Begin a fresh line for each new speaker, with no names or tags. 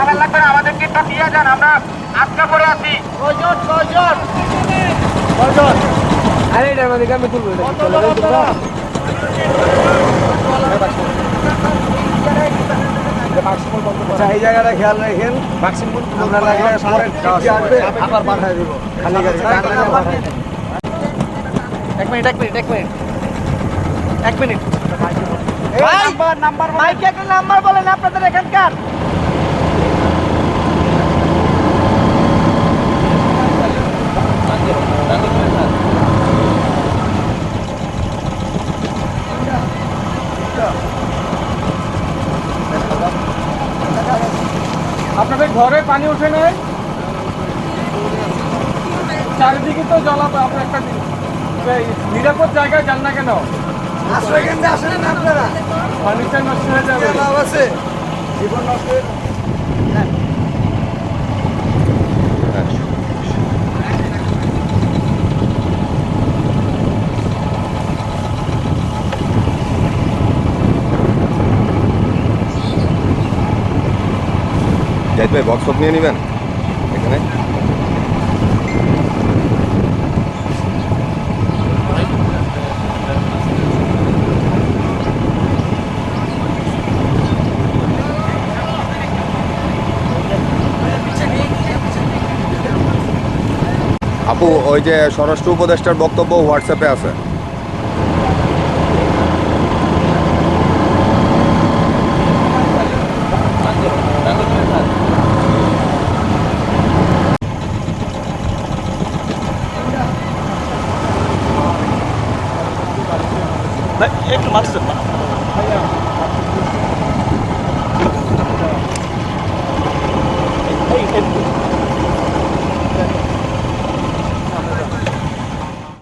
আমার লাগবে না আমাদেরকে একটু দিয়ে যান আমরা আটকা পড়ে আছি।
কয়জন কয়জন
আরে এটা আমাদেরকে আমি তুলবো আচ্ছা এই জায়গাটা খেয়াল রাখেন। আমরা লাগলে আবার পাঠায় দেবো। খালি গাড়ি পাঠায় দেবো।
এক মিনিট এক মিনিট এক মিনিট। এক মিনিট।
নাম্বার নাম্বার
মাইকে নাম্বার বলেন আপনাদের এখানকার।
আপনাদের ঘরে পানি ওঠে নাই। চারিদিকে তো জল আপনার একটা নিরাপদ জায়গায় যান না কেন?
কেন আসেন না আপনারা?
ফার্নিচার নষ্ট হয়ে যাবে।
লাভ আছে?
জীবন নষ্ট
জাহিদ ভাই বক্স নিয়ে নেবেন? এখানে। আপু ওই যে স্বরাষ্ট্র উপদেষ্টার বক্তব্য হোয়াটসঅ্যাপে আছে।
একটু মারছে এই